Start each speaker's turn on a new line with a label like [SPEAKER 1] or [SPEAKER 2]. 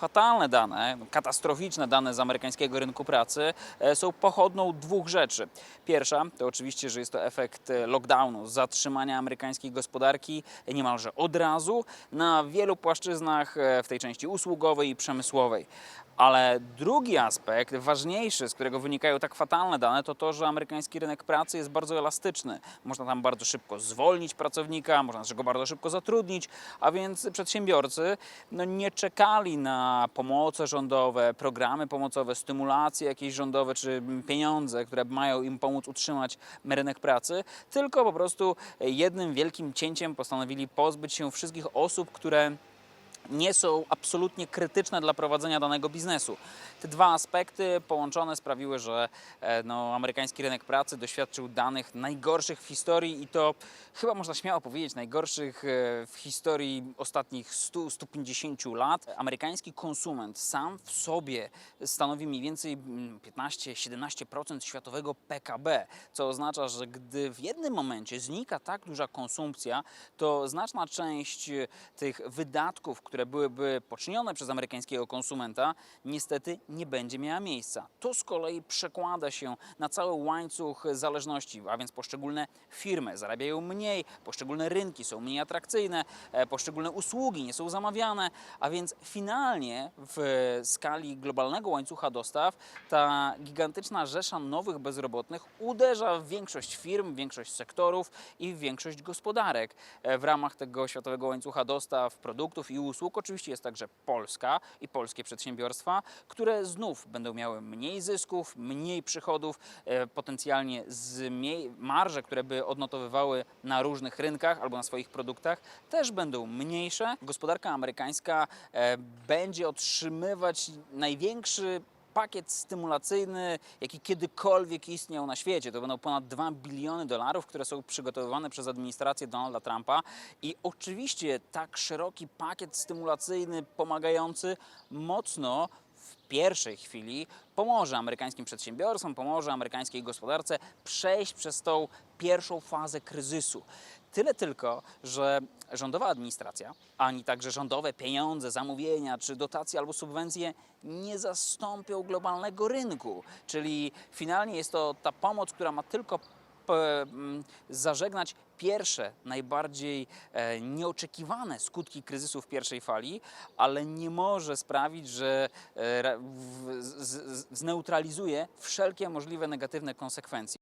[SPEAKER 1] fatalne dane, katastroficzne dane z amerykańskiego rynku pracy e, są pochodną dwóch rzeczy. Pierwsza to oczywiście, że jest to efekt e, lockdownu, zatrzymania amerykańskiej gospodarki niemalże od razu na wielu płaszczyznach e, w tej części usługowej i przemysłowej. Ale drugi aspekt, ważniejszy, z którego wynikają tak fatalne dane, to to, że amerykański rynek pracy jest bardzo elastyczny. Można tam bardzo szybko zwolnić pracownika, można go bardzo szybko zatrudnić, a więc przedsiębiorcy no, nie czekali na pomoce rządowe, programy pomocowe, stymulacje jakieś rządowe czy pieniądze, które mają im pomóc utrzymać rynek pracy, tylko po prostu jednym wielkim cięciem postanowili pozbyć się wszystkich osób, które nie są absolutnie krytyczne dla prowadzenia danego biznesu. Te dwa aspekty połączone sprawiły, że e, no, amerykański rynek pracy doświadczył danych najgorszych w historii i to chyba można śmiało powiedzieć najgorszych e, w historii ostatnich 100-150 lat. Amerykański konsument sam w sobie stanowi mniej więcej mm, 15-17% światowego PKB, co oznacza, że gdy w jednym momencie znika tak duża konsumpcja, to znaczna część tych wydatków, które byłyby poczynione przez amerykańskiego konsumenta, niestety nie będzie miała miejsca. To z kolei przekłada się na cały łańcuch zależności, a więc poszczególne firmy zarabiają mniej, poszczególne rynki są mniej atrakcyjne, e, poszczególne usługi nie są zamawiane, a więc finalnie w skali globalnego łańcucha dostaw ta gigantyczna rzesza nowych bezrobotnych uderza w większość firm, większość sektorów i większość gospodarek. E, W ramach tego światowego łańcucha dostaw produktów i usług oczywiście jest także Polska i polskie przedsiębiorstwa, które znów będą miały mniej zysków, mniej przychodów, e, potencjalnie zmniej, marże, które by odnotowywały na różnych rynkach albo na swoich produktach, też będą mniejsze. Gospodarka amerykańska e, będzie otrzymywać największy pakiet stymulacyjny, jaki kiedykolwiek istniał na świecie. To będą ponad 2 biliony dolarów, które są przygotowywane przez administrację Donalda Trumpa. I oczywiście tak szeroki pakiet stymulacyjny pomagający mocno w pierwszej chwili pomoże amerykańskim przedsiębiorstwom, pomoże amerykańskiej gospodarce przejść przez tą pierwszą fazę kryzysu. Tyle tylko, że rządowa administracja, ani także rządowe pieniądze, zamówienia czy dotacje albo subwencje nie zastąpią globalnego rynku. Czyli finalnie jest to ta pomoc, która ma tylko zażegnać pierwsze, najbardziej e, nieoczekiwane skutki kryzysu w pierwszej fali, ale nie może sprawić, że e, zneutralizuje wszelkie możliwe negatywne konsekwencje.